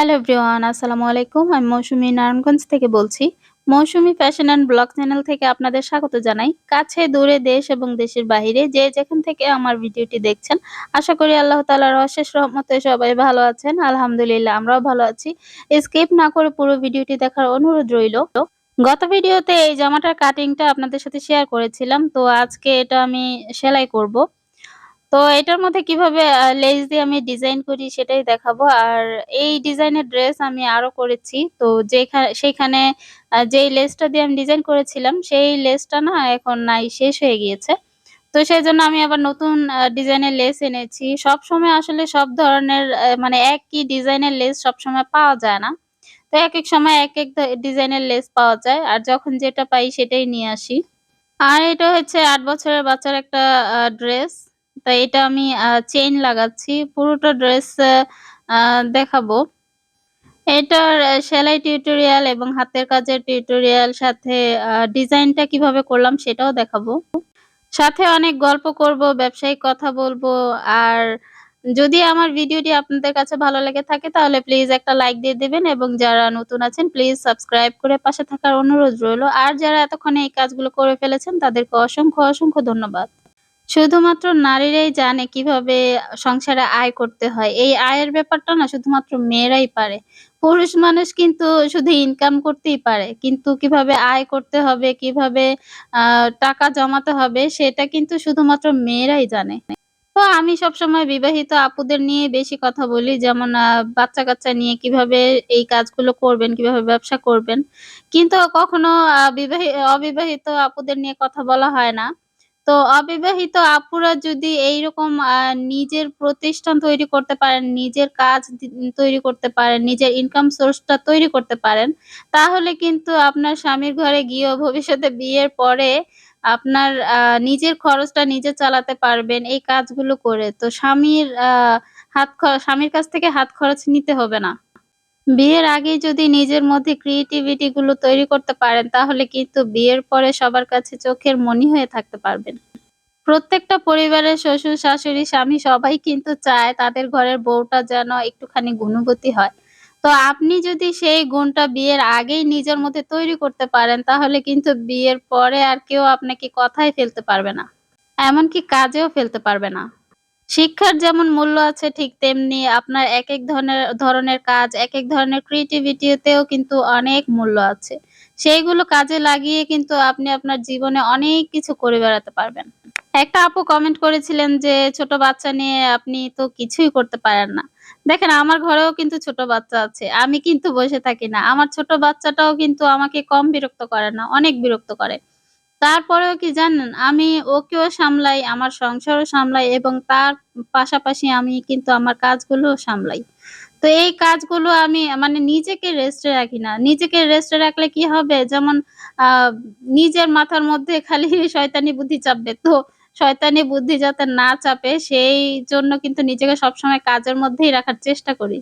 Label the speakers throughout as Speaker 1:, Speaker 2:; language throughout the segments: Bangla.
Speaker 1: হ্যালো এভরিওয়ান, আসসালামু আলাইকুম। আমি মৌসুমী নারায়ণগঞ্জ থেকে বলছি। Mousumi fashion and blog channel থেকে আপনাদের স্বাগত জানাই। কাছে, দূরে, দেশ এবং দেশের বাইরে যে যেখান থেকে আমার ভিডিওটি দেখছেন, আশা করি আল্লাহ তালার অশেষ রহমতে সবাই ভালো আছেন। আলহামদুলিল্লাহ, আমরাও ভালো আছি। স্কিপ না করে পুরো ভিডিওটি দেখার অনুরোধ রইল। গত ভিডিওতে এই জামাটার কাটিংটা আপনাদের সাথে শেয়ার করেছিলাম। তো আজকে এটা আমি সেলাই করব। তো এটার মধ্যে কীভাবে লেস দিয়ে আমি ডিজাইন করি সেটাই দেখাবো। আর এই ডিজাইনের ড্রেস আমি আরও করেছি। তো যেখানে সেইখানে যেই লেসটা দিয়ে আমি ডিজাইন করেছিলাম, সেই লেসটা না এখন নাই, শেষ হয়ে গিয়েছে। তো সেই জন্য আমি আবার নতুন ডিজাইনের লেস এনেছি। সবসময় আসলে সব ধরনের মানে একই ডিজাইনের লেস সবসময় পাওয়া যায় না। তো এক এক সময় এক ধ ডিজাইনের লেস পাওয়া যায়। আর যখন যেটা পাই সেটাই নিয়ে আসি। আর এটা হচ্ছে আট বছরের বাচ্চার একটা ড্রেস। তো এটা আমি চেইন লাগাচ্ছি। পুরোটা ড্রেস দেখাবো। এটার সেলাই টিউটোরিয়াল এবং হাতের কাজের টিউটোরিয়াল সাথে ডিজাইনটা কীভাবে করলাম সেটাও দেখাবো। সাথে অনেক গল্প করব, ব্যবসায়িক কথা বলব। আর যদি আমার ভিডিওটি আপনাদের কাছে ভালো লেগে থাকে তাহলে প্লিজ একটা লাইক দিয়ে দিবেন এবং যারা নতুন আছেন প্লিজ সাবস্ক্রাইব করে পাশে থাকার অনুরোধ রইল। আর যারা এতক্ষণে এই কাজগুলো করে ফেলেছেন তাদেরকে অসংখ্য, অসংখ্য ধন্যবাদ। শুধুমাত্র নারীরাই জানে কীভাবে সংসারে আয় করতে হয়। এই আয়ের ব্যাপারটা না শুধুমাত্র মেয়েরাই পারে। পুরুষ মানুষ কিন্তু শুধু ইনকাম করতেই পারে। কিন্তু কীভাবে আয় করতে হবে, কীভাবে টাকা জমাতে হবে সেটা কিন্তু শুধুমাত্র মেয়েরাই জানে। তো আমি সবসময় বিবাহিত আপুদের নিয়ে বেশি কথা বলি। যেমন আ বাচ্চা-কাচ্চা নিয়ে কীভাবে এই কাজগুলো করবেন, কীভাবে ব্যবসা করবেন। কিন্তু কখনো আ বিবাহি অবিবাহিত আপুদের নিয়ে কথা বলা হয় না। তো অবিবাহিত আপুরা যদি এইরকম আ নিজের প্রতিষ্ঠান তৈরি করতে পারেন, নিজের কাজ দি তৈরি করতে পারেন, নিজের ইনকাম সোর্স টা তৈরি করতে পারেন, তাহলে কিন্তু আপনার স্বামীর ঘরে গিয়েও ভবিষ্যতে বিয়ের পরে আপনার আ নিজের খরচটা নিজে চালাতে পারবেন এই কাজগুলো করে। তো স্বামীর আ হাত স্বামীর কাছ থেকে হাত খরচ নিতে হবে না। বিয়ের আগেই যদি নিজের মধ্যে ক্রিয়েটিভিটি গুলো তৈরি করতে পারেন তাহলে কিন্তু বিয়ের পরে সবার কাছে চোখের মণি হয়ে থাকতে পারবেন। প্রত্যেকটা পরিবারের শ্বশুর-শাশুড়ি, স্বামী সবাই কিন্তু চায় তাদের ঘরের বউটা যেন একটুখানি গুণবতী হয়। তো আপনি যদি সেই গুণটা বিয়ের আগেই নিজের মধ্যে তৈরি করতে পারেন তাহলে কিন্তু বিয়ের পরে আর কেউ আপনাকে কথায় ফেলতে পারবে না। এমনকি কাজেও ফেলতে পারবে না। শিক্ষার যেমন মূল্য আছে ঠিক তেমনি আপনার এক এক ধরনের ধরনের কাজ, এক এক ধরনের ক্রিয়েটিভিটি তেও কিন্তু অনেক মূল্য আছে। সেইগুলো কাজে লাগিয়ে কিন্তু আপনি আপনার জীবনে অনেক কিছু করে বেড়াতে পারবেন। একটা আপু কমেন্ট করেছিলেন যে, "ছোট বাচ্চা নিয়ে আপনি তো কিছুই করতে পারেন না।" দেখেন আমার ঘরেও কিন্তু ছোট বাচ্চা আছে। আমি কিন্তু বসে থাকি না। আমার ছোট বাচ্চাটাও কিন্তু আমাকে কম বিরক্ত করে না, অনেক বিরক্ত করে। তারপরেও কি জানেন? আমি ওকেও সামলাই, আমার সংসারও সামলাই এবং তার পাশাপাশি আমি কিন্তু আমার কাজগুলোও সামলাই। তো এই কাজগুলো আমি মানে নিজেকে রেস্টে রাখি না। নিজেকে রেস্টে রাখলে কি হবে? যেমন নিজের মাথার মধ্যে খালি শয়তানি বুদ্ধি চাপবে। তো শয়তানি বুদ্ধি যাতে না চাপে সেই জন্য কিন্তু নিজেকে সবসময় কাজের মধ্যেই রাখার চেষ্টা করি।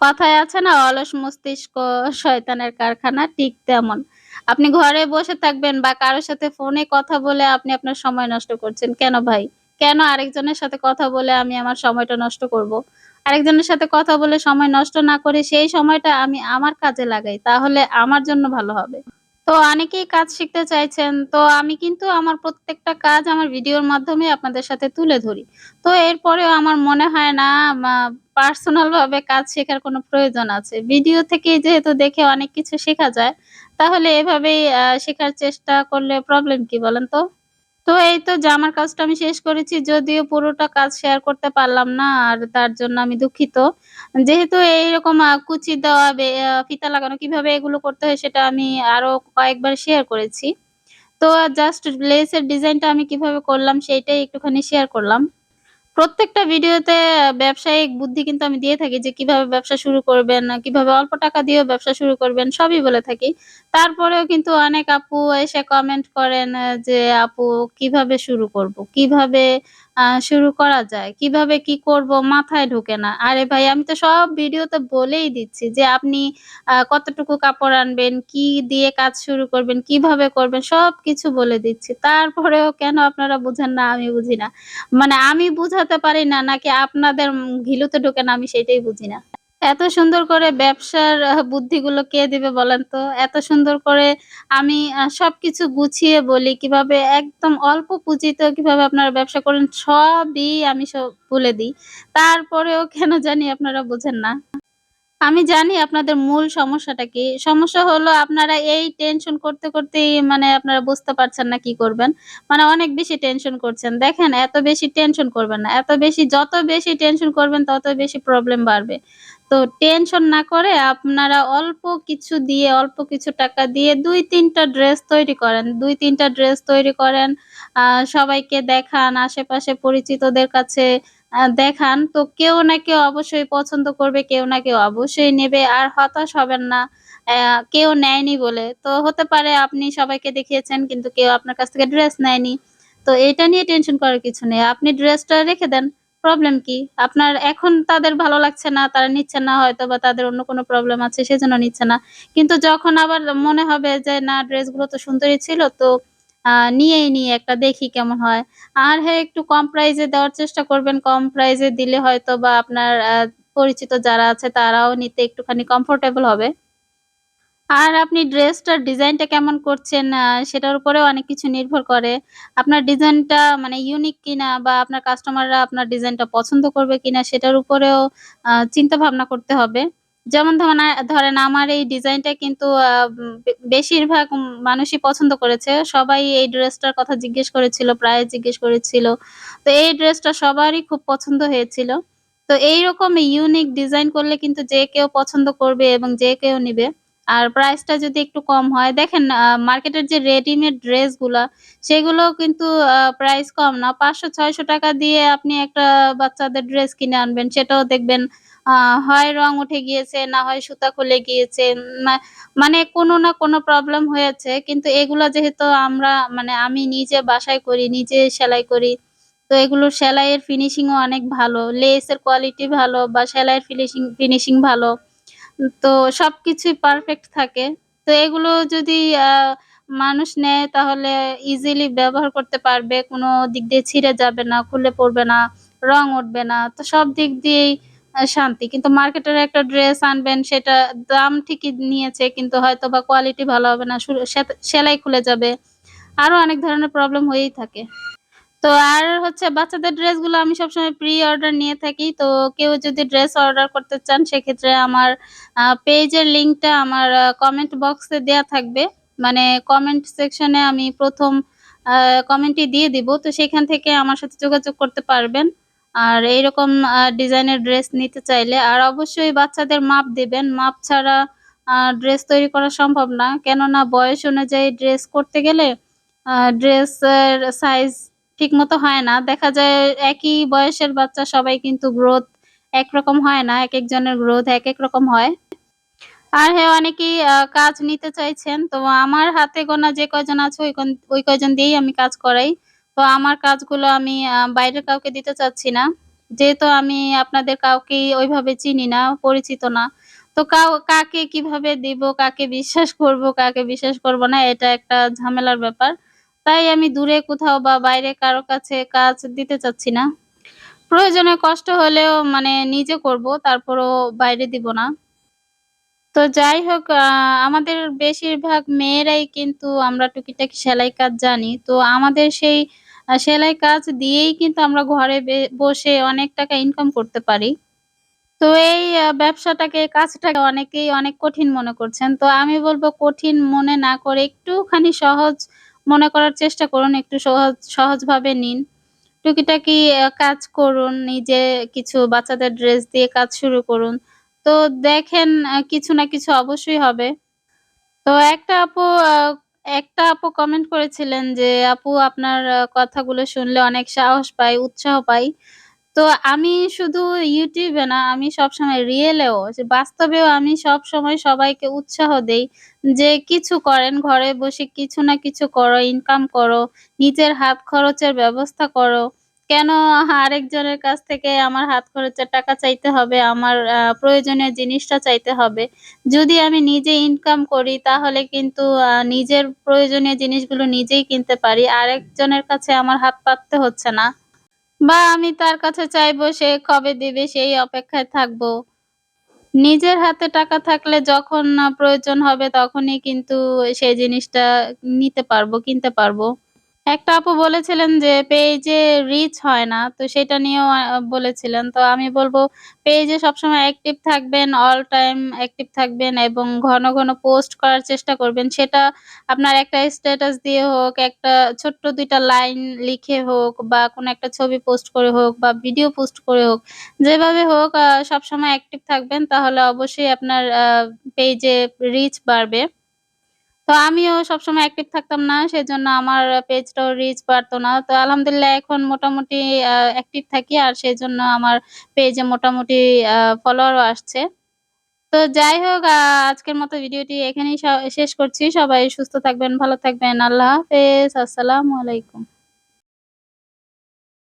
Speaker 1: কথায় আছে না? অলস মস্তিষ্ক শয়তানের কারখানা, ঠিক তেমন। আপনি ঘরে বসে থাকবেন বা কারোর সাথে ফোনে কথা বলে আপনি আপনার সময় নষ্ট করছেন। কেন ভাই? কেন আরেকজনের সাথে কথা বলে আমি আমার সময়টা নষ্ট করব? আরেকজনের সাথে কথা বলে সময় নষ্ট না করে সেই সময়টা আমি আমার কাজে লাগাই। তাহলে আমার জন্য ভালো হবে। তো অনেকেই কাজ শিখতে চাইছেন। তো আমি কিন্তু আমার প্রত্যেকটা কাজ আমার ভিডিওর মাধ্যমে আপনাদের সাথে তুলে ধরি। তো এরপরেও আমার মনে হয় না পার্সোনালভাবে পার্সোনাল ভাবে কাজ শেখার কোনো প্রয়োজন আছে। ভিডিও থেকে যেহেতু দেখে অনেক কিছু শেখা যায়, তাহলে এভাবেই শেখার চেষ্টা করলে প্রবলেম কি বলেন তো? তো এই তো জামার কাজটা আমি শেষ করেছি। যদিও পুরোটা কাজ শেয়ার করতে পারলাম না। আর তার জন্য আমি দুঃখিত। যেহেতু এইরকম কুচি দেওয়া, ফিতা লাগানো কীভাবে এগুলো করতে হয় সেটা আমি আরও কয়েকবার শেয়ার করেছি। তো জাস্ট লেসের ডিজাইনটা আমি কীভাবে করলাম সেইটাই একটুখানি শেয়ার করলাম। প্রত্যেকটা ভিডিওতে ব্যবসায়িক বুদ্ধি কিন্তু আমি দিয়ে থাকি যে কীভাবে ব্যবসা শুরু করবেন, কীভাবে অল্প টাকা দিয়েও ব্যবসা শুরু করবেন সবই বলে থাকি। তারপরেও কিন্তু অনেক আপু এসে কমেন্ট করেন যে, "আপু কীভাবে শুরু করব? কীভাবে শুরু করা যায়? কীভাবে কি করব মাথায় ঢোকে না।" আরে ভাই আমি তো সব ভিডিওতে বলেই দিচ্ছি যে আপনি কতটুকু কাপড় আনবেন, কি দিয়ে কাজ শুরু করবেন, কীভাবে করবেন সব কিছু বলে দিচ্ছি। তারপরেও কেন আপনারা বুঝেন না আমি বুঝি না। মানে আমি বুঝাতে পারি না নাকি আপনাদের ঘিলুতে ঢোকে না আমি সেটাই বুঝি না। এত সুন্দর করে ব্যবসার আহ বুদ্ধিগুলো কে দিবে বলেন তো? এত সুন্দর করে আমি আ সবকিছু গুছিয়ে বলি কীভাবে একদম অল্প পুঁজিতেও কীভাবে আপনারা ব্যবসা করেন সবই আমি সব বলে দিই। তারপরেও কেন জানি আপনারা বোঝেন না। আমি জানি আপনাদের মূল সমস্যাটা কি। সমস্যা হলো আপনারা এই টেনশন করতে, করতেই মানে আপনারা বুঝতে পারছেন না কি করবেন। মানে অনেক বেশি টেনশন করছেন। দেখেন এত বেশি টেনশন করবেন না। এত বেশি যত বেশি টেনশন করবেন তত বেশি প্রবলেম বাড়বে। তো টেনশন না করে আপনারা অল্প কিছু দিয়ে, অল্প কিছু টাকা দিয়ে দুই তিনটা ড্রেস তৈরি করেন। দুই তিনটা ড্রেস তৈরি করেন, সবাইকে দেখান, আশেপাশে পরিচিতদের কাছে দেখান। তো কেউ না কেউ অবশ্যই পছন্দ করবে, কেউ না কেউ অবশ্যই নেবে। আর হতাশ হবেন না কেউ নেয়নি বলে। তো হতে পারে আপনি সবাইকে দেখিয়েছেন কিন্তু কেউ আপনার কাছ থেকে ড্রেস নেয়নি। তো এটা নিয়ে টেনশন করার কিছু নেই। আপনি ড্রেসটা রেখে দেন। প্রবলেম কি? আপনার এখন তাদের ভালো লাগছে না, তারা নিচ্ছে না হয়তো বা তাদের অন্য কোনো প্রবলেম আছে সেজন্য নিচ্ছে না। কিন্তু যখন আবার মনে হবে যে না ড্রেসগুলো তো সুন্দরই ছিল তো নিয়েই নিয়ে একটা দেখি কেমন হয়। আর হ্যাঁ, একটু কম প্রাইস এ দেওয়ার চেষ্টা করবেন। কম প্রাইস এ দিলে হয়তোবা আপনার আ পরিচিত যারা আছে তারাও নিতে একটুখানি কমফোর্টেবল হবে। আর আপনি ড্রেসটার ডিজাইনটা কেমন করছেন সেটার উপরেও অনেক কিছু নির্ভর করে। আপনার ডিজাইনটা মানে ইউনিক কিনা বা আপনার কাস্টমাররা আপনার ডিজাইনটা পছন্দ করবে কিনা সেটার উপরেও চিন্তা ভাবনা করতে হবে। যেমন ধরুন আমার এই ডিজাইনটা কিন্তু বেশিরভাগ মানুষই পছন্দ করেছে। সবাই এই ড্রেসটার কথা জিজ্ঞেস করেছিল, প্রায় জিজ্ঞেস করেছিল। তো এই ড্রেসটা সবারই খুব পছন্দ হয়েছিল। তো এইরকম ইউনিক ডিজাইন করলে কিন্তু যে কেউ পছন্দ করবে এবং যে কেউ নিবে। আর প্রাইসটা যদি একটু কম হয় দেখেন মার্কেটের যে রেডিমেড ড্রেসগুলা সেগুলো কিন্তু প্রাইস কম না। ৳৫০০-৬০০ দিয়ে আপনি একটা বাচ্চাদের ড্রেস কিনে আনবেন। সেটাও দেখবেন হয় রং উঠে গিয়েছে, না হয় সুতা খুলে গিয়েছে। মানে কোনো না কোনো প্রবলেম হয়েছে। কিন্তু এগুলো যেহেতু আমরা মানে আমি নিজে বাসায় করি, নিজে সেলাই করি। তো এগুলোর সেলাইয়ের ফিনিশিংও অনেক ভালো। লেসের কোয়ালিটি ভালো বা সেলাইয়ের ফিনিশিং ফিনিশিং ভালো। তো সবকিছুই পারফেক্ট থাকে। তো এগুলো যদি মানুষ নেয় তাহলে ইজিলি ব্যবহার করতে পারবে। কোনো দিক দিয়ে ছিঁড়ে যাবে না, খুলে পড়বে না, রং উঠবে না। তো সব দিক দিয়েই শান্তি। কিন্তু মার্কেটের একটা ড্রেস আনবেন সেটা দাম ঠিকই নিয়েছে কিন্তু হয়তো বা কোয়ালিটি ভালো হবে না। সেলাই খুলে যাবে। আরও অনেক ধরনের প্রবলেম হয়েই থাকে। তো আর হচ্ছে বাচ্চাদের ড্রেসগুলো আমি সবসময় প্রি অর্ডার নিয়ে থাকি। তো কেউ যদি ড্রেস অর্ডার করতে চান, সেক্ষেত্রে আমার পেজের লিঙ্কটা আমার কমেন্ট বক্সে দেয়া থাকবে। মানে কমেন্ট সেকশনে আমি ১ম আ কমেন্টই দিয়ে দিব। তো সেখান থেকে আমার সাথে যোগাযোগ করতে পারবেন। আর এইরকম ডিজাইনের ড্রেস নিতে চাইলে। আর অবশ্যই বাচ্চাদের মাপ দেবেন মাপ ছাড়া ড্রেস তৈরি করা সম্ভব না। কেননা বয়স অনুযায়ী ড্রেস করতে গেলে ড্রেসের সাইজ ঠিকমতো হয় না। দেখা যায় একই বয়সের বাচ্চা সবাই কিন্তু গ্রোথ একরকম হয় না। এক একজনের গ্রোথ এক এক রকম হয়। আর হ্যাঁ, অনেকেই কাজ নিতে চাইছেন। তো আমার হাতে গোনা যে কয়জন আছে ওই ওই কয়জন দিয়েই আমি কাজ করাই। তো আমার কাজগুলো আমি বাইরের কাউকে দিতে চাচ্ছি না। যেহেতু আমি আপনাদের কাউকেই ওইভাবে চিনি না, পরিচিত না। তো কাউ কাকে কীভাবে দিব, কাকে বিশ্বাস করব, কাকে বিশ্বাস করব না এটা একটা ঝামেলার ব্যাপার। তাই আমি দূরে কোথাও বা বাইরে কারও কাছে কাজ দিতে চাচ্ছি না। প্রয়োজনে কষ্ট হলেও মানে নিজে করব, তারপরও বাইরে দিব না। তো যাই হোক আমাদের বেশিরভাগ মেয়েরাই কিন্তু আমরা টুকিটাকি সেলাই কাজ জানি। তো আমাদের সেই সেলাই কাজ দিয়েই কিন্তু আমরা ঘরে বসে অনেক টাকা ইনকাম করতে পারি। তো এই ব্যবসাটাকে কাজটাকে অনেকেই অনেক কঠিন মনে করছেন। তো আমি বলব কঠিন মনে না করে একটুখানি সহজ মনে করার চেষ্টা করুন। একটু সহজ সহজভাবে নিন। টুকিটাকি কাজ করুন। নিজে কিছু বাচ্চাদের ড্রেস দিয়ে কাজ শুরু করুন। তো দেখেন কিছু না কিছু অবশ্যই হবে। তো একটা আপু একটা আপু কমেন্ট করেছিলেন যে, "আপু আপনার কথাগুলো শুনলে অনেক সাহস পাই, উৎসাহ পাই।" তো আমি শুধু ইউটিউবে না, আমি সবসময় রিয়েল এও যে বাস্তবেও আমি সবসময় সবাইকে উৎসাহ দেই যে, "কিছু করেন, ঘরে বসে কিছু না কিছু করো, ইনকাম করো, নিজের হাত খরচের ব্যবস্থা করো। কেন আরেকজনের কাছ থেকে আমার হাত খরচের টাকা চাইতে হবে, আমার প্রয়োজনীয় জিনিসটা চাইতে হবে। যদি আমি নিজে ইনকাম করি তাহলে কিন্তু নিজের প্রয়োজনীয় জিনিসগুলো নিজেই কিনতে পারি। আরেকজনের কাছে আমার হাত পাততে হচ্ছে না। বা আমি তার কাছে চাইব সে কবে দিবে সেই অপেক্ষায় থাকব নিজের হাতে টাকা থাকলে যখন প্রয়োজন হবে তখনই কিন্তু সেই জিনিসটা নিতে পারব, কিনতে পারব। একটা আপু বলেছিলেন যে পেজে রিচ হয় না। তো সেটা নিয়েও বলেছিলেন। তো আমি বলব পেজে সবসময় অ্যাক্টিভ থাকবেন, অল টাইম অ্যাক্টিভ থাকবেন এবং ঘন, ঘন পোস্ট করার চেষ্টা করবেন। সেটা আপনার একটা স্ট্যাটাস দিয়ে হোক, একটা ছোট্ট ২ টা লাইন লিখে হোক বা কোনো একটা ছবি পোস্ট করে হোক বা ভিডিও পোস্ট করে হোক। যেভাবে হোক সবসময় অ্যাক্টিভ থাকবেন তাহলে অবশ্যই আপনার পেজে রিচ বাড়বে। তো আমিও সবসময় অ্যাক্টিভ থাকতাম না। সেজন্য আমার পেজটাও রিচ বাড়তো না। তো আলহামদুলিল্লাহ এখন মোটামুটি অ্যাক্টিভ থাকি আর সেজন্য আমার পেজে মোটামুটি ফলোয়ারও আসছে। তো যাই হোক আজকের মতো ভিডিওটি এখানেই শেষ করছি। সবাই সুস্থ থাকবেন, ভালো থাকবেন। আল্লাহ হাফেজ। আসসালামু আলাইকুম।